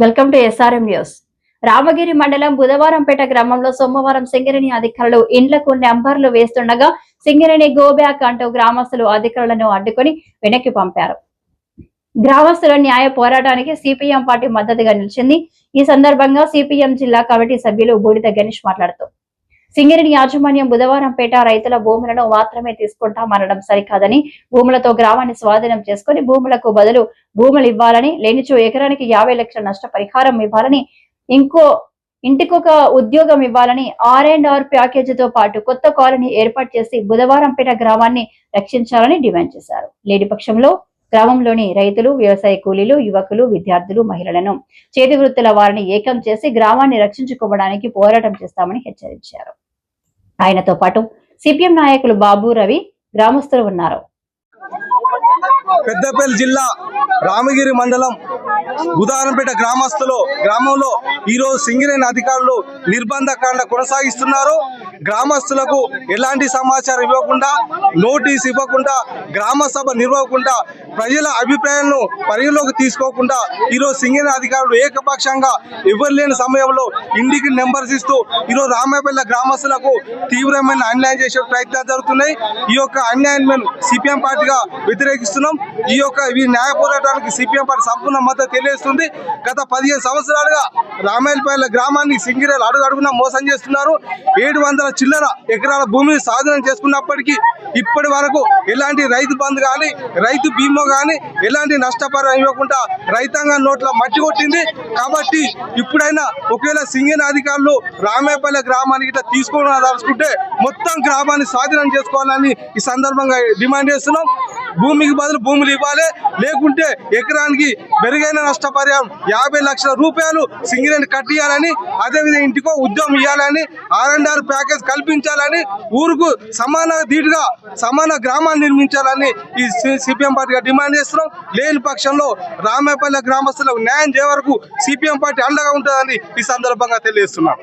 Welcome to SRM news Ramagiri మండలం బుధవారంపేట గ్రామంలో సోమవారం సింగరేణి అధికారులు ఇండ్లకు నెంబర్లు వేస్తుండగా సింగరేణి గోబ్యాక్ అంటూ గ్రామస్తులు అధికారులను అడ్డుకుని వెనక్కి పంపారు. గ్రామస్తుల న్యాయ పోరాటానికి సిపిఎం పార్టీ మద్దతుగా నిలిచింది. ఈ సందర్భంగా సిపిఎం జిల్లా కమిటీ సభ్యులు బూడిద గణేష్ మాట్లాడుతూ సింగరేణి యాజమాన్యం బుధవారం పేట రైతుల భూములను మాత్రమే తీసుకుంటామనడం సరికాదని భూములతో గ్రామాన్ని స్వాధీనం చేసుకుని భూములకు బదులు భూములు ఇవ్వాలని లేనిచో ఎకరానికి యాభై లక్షల నష్టపరిహారం ఇవ్వాలని ఇంకో ఇంటికొక ఉద్యోగం ఇవ్వాలని ఆర్ అండ్ ఆర్ ప్యాకేజీతో పాటు కొత్త కాలనీ ఏర్పాటు చేసి బుధవారంపేట గ్రామాన్ని రక్షించాలని డిమాండ్ చేశారు. లేని పక్షంలో గ్రామంలోని రైతులు వ్యవసాయ కూలీలు యువకులు విద్యార్థులు మహిళలను చేతి వృత్తుల వారిని ఏకం చేసి గ్రామాన్ని రక్షించుకోవడానికి పోరాటం చేస్తామని హెచ్చరించారు. ఆయనతో పాటు సిపిఎం నాయకులు బాబు రవి గ్రామస్తులు ఉన్నారు. పెద్దపల్లి జిల్లా రామగిరి మండలం ఉదాహరణపేట గ్రామస్తులు గ్రామంలో ఈరోజు సింగరేణి అధికారులు నిర్బంధకాండ కొనసాగిస్తున్నారు. గ్రామస్తులకు ఎలాంటి సమాచారం ఇవ్వకుండా నోటీస్ ఇవ్వకుండా గ్రామ సభ నిర్వహకుండా ప్రజల అభిప్రాయాలను పరిగణలోకి తీసుకోకుండా ఈరోజు సింగరేణి అధికారులు ఏకపక్షంగా ఎవరు లేని సమయంలో ఇంటికి నెంబర్స్ ఇస్తూ ఈరోజు రామాయపల్లి గ్రామస్తులకు తీవ్రమైన అన్యాయం చేసే ప్రయత్నాలు జరుగుతున్నాయి. ఈ యొక్క అన్యాయం మేము సిపిఎం పార్టీగా వ్యతిరేకిస్తున్నాం. ఈ యొక్క ఈ న్యాయ పోరాటానికి సిపిఎం పార్టీ సంపూర్ణ మద్దతు తెలియజేస్తుంది. గత పదిహేను సంవత్సరాలుగా రామాయలపల్లి గ్రామాన్ని సింగిరేలు అడుగు అడుగున మోసం చేస్తున్నారు. ఏడు వందల చిల్లర ఎకరాల భూమిని స్వాధీనం చేసుకున్నప్పటికీ ఇప్పటి వరకు ఎలాంటి రైతు బంధు కానీ రైతు బీమా కానీ ఎలాంటి నష్టపరిహారం ఇవ్వకుండా రైతాంగం నోట్ల మట్టి కొట్టింది. కాబట్టి ఇప్పుడైనా ఒకవేళ సింగేన అధికారులు రామేపల్లె గ్రామానికి ఇట్లా తీసుకోవడం తలుచుకుంటే మొత్తం గ్రామాన్ని స్వాధీనం చేసుకోవాలని ఈ సందర్భంగా డిమాండ్ చేస్తున్నాం. భూమికి బదులు భూములు ఇవ్వాలి. లేకుంటే ఎకరానికి మెరుగైన నష్టపరిహారం యాభై లక్షల రూపాయలు సింగరేణి కట్టియాలని అదేవిధంగా ఇంటికో ఉద్యోగం ఇవ్వాలని ఆర్ అండ్ ఆర్ ప్యాకేజ్ కల్పించాలని ఊరుకు సమాన ధీటుగా సమాన గ్రామాన్ని నిర్మించాలని ఈ సిపిఎం పార్టీగా డిమాండ్ చేస్తున్నాం. లేని పక్షంలో రామేపల్లి గ్రామస్తులకు న్యాయం చేయ వరకు సిపిఎం పార్టీ అండగా ఉంటుందని ఈ సందర్భంగా తెలియజేస్తున్నాం.